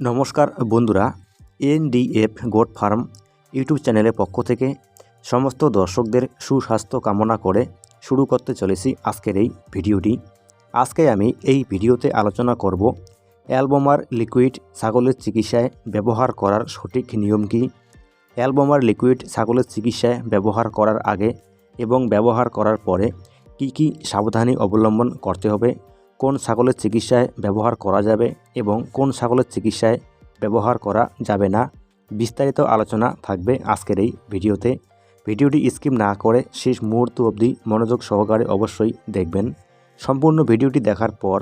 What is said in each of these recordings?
নমস্কার বন্ধুরা, NDF goat farm YouTube চ্যানেলের পক্ষ থেকে সমস্ত দর্শকদের সুস্বাস্থ্য কামনা করে শুরু করতে চলেছি আজকের এই ভিডিওটি। আজকে আমি এই ভিডিওতে আলোচনা করব, অ্যালবোমার লিকুইড ছাগলের চিকিৎসায় ব্যবহার করার সঠিক নিয়ম কী? অ্যালবোমার লিকুইড ছাগলের চিকিৎসায় ব্যবহার করার আগে এবং ব্যবহার করার পরে কি কি সাবধানী অবলম্বন করতে হবে? কোন ছাগলের চিকিৎসায় ব্যবহার করা যাবে এবং কোন ছাগলের চিকিৎসায় ব্যবহার করা যাবে না, বিস্তারিত আলোচনা থাকবে আজকের এই ভিডিওতে। ভিডিওটি স্কিপ না করে শেষ মুহূর্ত অবধি মনোযোগ সহকারে অবশ্যই দেখবেন। সম্পূর্ণ ভিডিওটি দেখার পর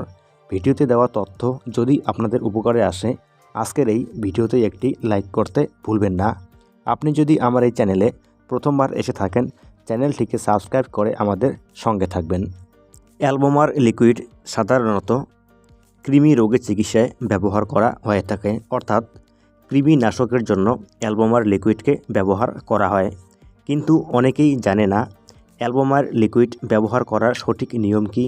ভিডিওতে দেওয়া তথ্য যদি আপনাদের উপকারে আসে, আজকের এই ভিডিওতে একটি লাইক করতে ভুলবেন না। আপনি যদি আমার এই চ্যানেলে প্রথমবার এসে থাকেন, চ্যানেলটিকে সাবস্ক্রাইব করে আমাদের সঙ্গে থাকবেন। অ্যালবোমার লিকুইড সাধারণত কৃমি রোগের চিকিৎসায় ব্যবহার করা হয়ে থাকে, অর্থাৎ কৃমিনাশকের জন্য অ্যালবোমার লিকুইডকে ব্যবহার করা হয়। কিন্তু অনেকেই জানে না অ্যালবোমার লিকুইড ব্যবহার করার সঠিক নিয়ম কী,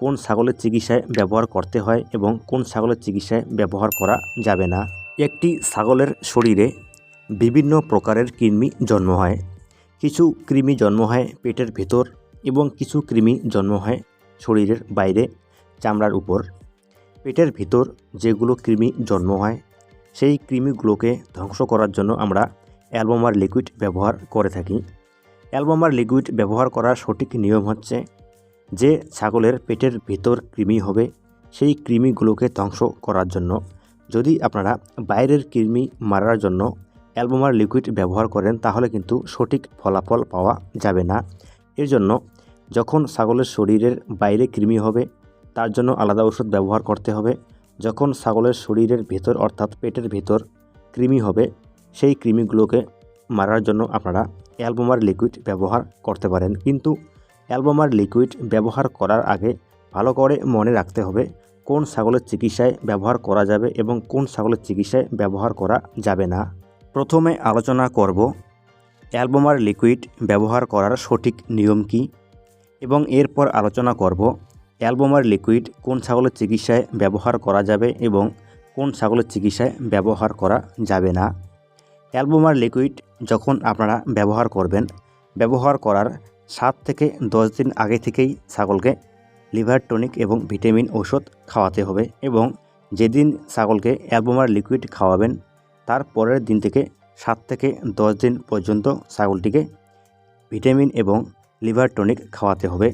কোন ছাগলের চিকিৎসায় ব্যবহার করতে হয় এবং কোন ছাগলের চিকিৎসায় ব্যবহার করা যাবে না। একটি ছাগলের শরীরে বিভিন্ন প্রকারের কৃমি জন্ম হয়। কিছু কৃমি জন্ম হয় পেটের ভেতর এবং কিছু কৃমি জন্ম হয় শরীরের বাইরে, চামড়ার উপর। পেটের ভিতর যেগুলো কৃমি জন্ম হয়, সেই কৃমিগুলোকে ধ্বংস করার জন্য আমরা অ্যালবোমার লিকুইড ব্যবহার করে থাকি। অ্যালবোমার লিকুইড ব্যবহার করার সঠিক নিয়ম হচ্ছে যে ছাগলের পেটের ভিতর কৃমি হবে, সেই কৃমিগুলোকে ধ্বংস করার জন্য। যদি আপনারা বাইরের কৃমি মারার জন্য অ্যালবোমার লিকুইড ব্যবহার করেন, তাহলে কিন্তু সঠিক ফলাফল পাওয়া যাবে না। এর জন্য যখন ছাগলের শরীরের বাইরে কৃমি হবে, তার জন্য আলাদা ওষুধ ব্যবহার করতে হবে। যখন ছাগলের শরীরের ভেতর অর্থাৎ পেটের ভেতর কৃমি হবে, সেই কৃমিগুলোকে মারার জন্য আপনারা অ্যালবোমার লিকুইড ব্যবহার করতে পারেন। কিন্তু অ্যালবোমার লিকুইড ব্যবহার করার আগে ভালো করে মনে রাখতে হবে কোন ছাগলের চিকিৎসায় ব্যবহার করা যাবে এবং কোন ছাগলের চিকিৎসায় ব্যবহার করা যাবে না। প্রথমে আলোচনা করব অ্যালবোমার লিকুইড ব্যবহার করার সঠিক নিয়ম কী। এবং এরপর আলোচনা করব অ্যালবোমার লিকুইড কোন ছাগলের চিকিৎসায় ব্যবহার করা যাবে এবং কোন ছাগলের চিকিৎসায় ব্যবহার করা যাবে না। অ্যালবোমার লিকুইড যখন আপনারা ব্যবহার করবেন, ব্যবহার করার সাত থেকে দশ দিন আগে থেকেই ছাগলকে লিভার টনিক এবং ভিটামিন ঔষধ খাওয়াতে হবে এবং যেদিন ছাগলকে অ্যালবোমার লিকুইড খাওয়াবেন, তার পরের দিন থেকে সাত থেকে দশ দিন পর্যন্ত ছাগলটিকে ভিটামিন এবং লিভার টনিক খাওয়াতে হবে।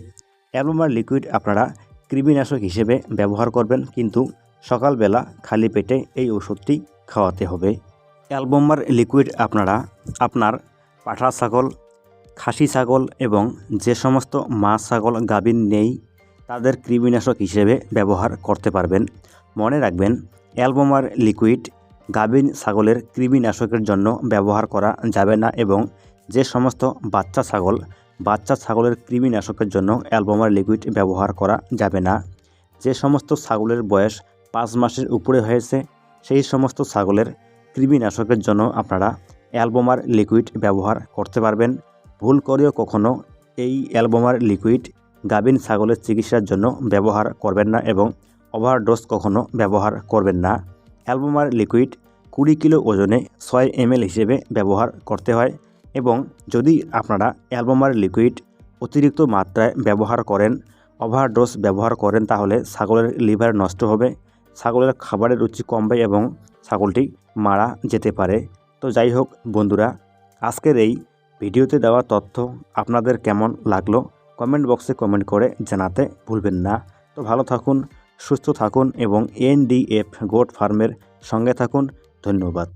অ্যালবোমার লিকুইড আপনারা কৃমিনাশক হিসেবে ব্যবহার করবেন, কিন্তু সকালবেলা খালি পেটে এই ওষুধটি খাওয়াতে হবে। অ্যালবোমার লিকুইড আপনারা আপনার পাঠা ছাগল খাসি ছাগল এবং যে সমস্ত মাছ ছাগল গাভীন নেই, তাদের কৃমিনাশক হিসেবে ব্যবহার করতে পারবেন। মনে রাখবেন, অ্যালবোমার লিকুইড গাভীন ছাগলের কৃমিনাশকের জন্য ব্যবহার করা যাবে না এবং যে সমস্ত বাচ্চা ছাগল, বাচ্চা ছাগলের কৃমিনাশকের জন্য অ্যালবোমার লিকুইড ব্যবহার করা যাবে না। যে সমস্ত ছাগলের বয়স পাঁচ মাসের উপরে হয়েছে, সেই সমস্ত ছাগলের কৃমিনাশকের জন্য আপনারা অ্যালবোমার লিকুইড ব্যবহার করতে পারবেন। ভুল করেও কখনও এই অ্যালবোমার লিকুইড গাভীন ছাগলের চিকিৎসার জন্য ব্যবহার করবেন না এবং ওভারডোজ কখনও ব্যবহার করবেন না। অ্যালবোমার লিকুইড কুড়ি কিলো ওজনে ছয় এমএল হিসেবে ব্যবহার করতে হয়। এবং যদি আপনারা অ্যালবোমার লিকুইড অতিরিক্ত মাত্রায় ব্যবহার করেন, ওভারডোজ ব্যবহার করেন, তাহলে ছাগলের লিভার নষ্ট হবে, ছাগলের খাবারের রুচি কমবে এবং ছাগলটি মারা যেতে পারে। তো যাই হোক বন্ধুরা, আজকের এই ভিডিওতে দেওয়া তথ্য আপনাদের কেমন লাগল কমেন্ট বক্সে কমেন্ট করে জানাতে ভুলবেন না। তো ভালো থাকুন, সুস্থ থাকুন এবং এনডিএফ গোট ফার্মের সঙ্গে থাকুন। ধন্যবাদ।